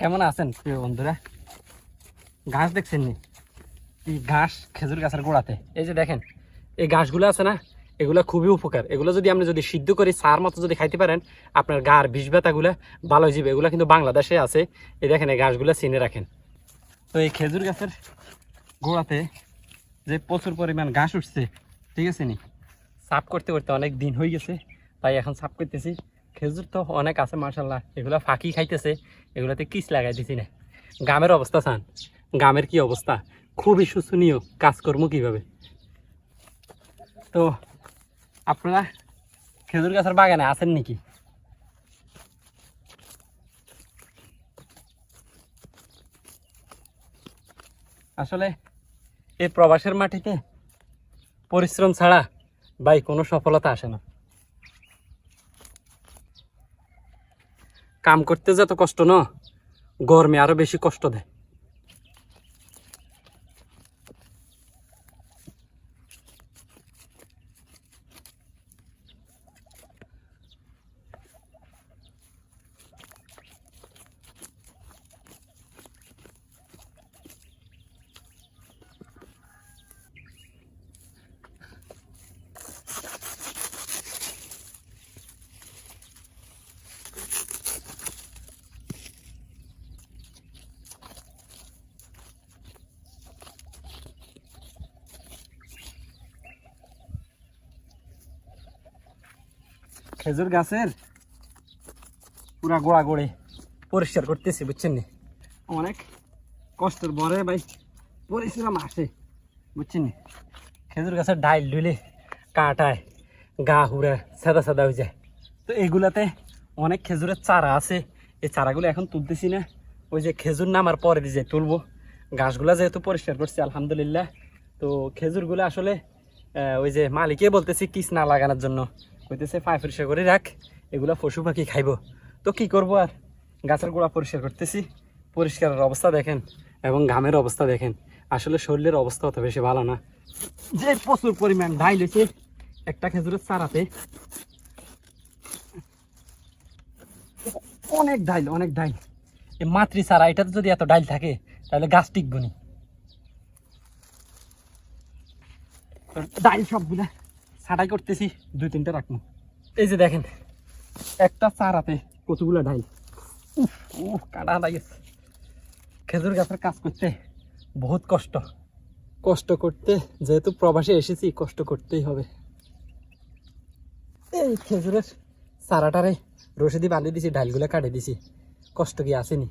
কেমন আছেন প্রিয় বন্ধুরা? ঘাস দেখছেন নি এই ঘাস? খেজুর গাছের গোড়াতে। এই যে দেখেন, এই ঘাসগুলো আছে না, এগুলো খুবই উপকার। এগুলো যদি আপনি যদি সিদ্ধ করে, সার মতো যদি খাইতে পারেন, আপনার গার বিষ ব্যথাগুলো ভালো যাবে। এগুলো কিন্তু বাংলাদেশে আছে। এই দেখেন, এই ঘাসগুলো চিনে রাখেন। তো এই খেজুর গাছের গোড়াতে যে প্রচুর পরিমাণ ঘাস উঠছে, ঠিক আছে নি? সাফ করতে করতে অনেক দিন হয়ে গেছে, তাই এখন সাফ করতেছি। খেজুর তো অনেক আছে মার্শাল্লাহ এগুলো ফাঁকি খাইতেছে, এগুলোতে কিস লাগাই দিছি না। গ্রামের অবস্থা চান গ্রামের কি অবস্থা? খুবই শোচনীয় কাজকর্ম কীভাবে? তো, আপনারা খেজুর গাছের বাগানে আছেন নাকি? আসলে এই প্রবাসের মাটিতে পরিশ্রম ছাড়া ভাই কোনো সফলতা আসে না। কাম করতে যত কষ্ট ন? গরমে আরও বেশি কষ্ট দেয়। খেজুর গাছের পুরা গোড়া গোড়ে পরিষ্কার করতেছি, বুঝছেন নি? অনেক কষ্টের বরে ভাই, পরিশ্রম আসে, বুঝছেন খেজুর গাছের ডাইল ডুলে কাটায়, গা হুড়া সাদা সাদা হয়ে যায়। তো এইগুলাতে অনেক খেজুরের চারা আছে, এই চারাগুলো এখন তুলতেছি না। ওই যে খেজুর নামার পরে যে তুলবো, গাছগুলা যেহেতু পরিষ্কার করছি, আলহামদুলিল্লাহ। তো খেজুরগুলো আসলে ওই যে মালিকে বলতেছি, কিস না লাগানোর জন্য। কইতেছে, পায়ে পরিষ্কার করে রাখ, এগুলা পশু পাখি খাইবো। তো কি করব আর? গাছের গোড়া পরিষ্কার করতেছি, পরিষ্কারের অবস্থা দেখেন এবং ঘামের অবস্থা দেখেন। আসলে শরীরের অবস্থা অত বেশি ভালো না। যে প্রচুর পরিমাণ ডাইল হয়েছে একটা খেজুরের চারাতে অনেক ডাইল অনেক ডাইল এই মাতৃ চারা, এটাতে যদি এত ডাইল থাকে, তাহলে গাছ টিকবো নি। তো ডাইল সবগুলা। ছাটাই করতেছি দুই তিনটা রাখব। এই যে দেখেন একটা চারাতে ডাইল উফ, উফ কাটা লাগিয়েছে খেজুর গাছের কাজ করতে বহুত কষ্ট। কষ্ট করতে যেহেতু প্রবাসে এসেছি কষ্ট করতেই হবে। এই খেজুরের চারাটারে রশিদি বাঁধি দিছি ডালগুলো কাটে দিছি। কষ্ট কি আসেনি?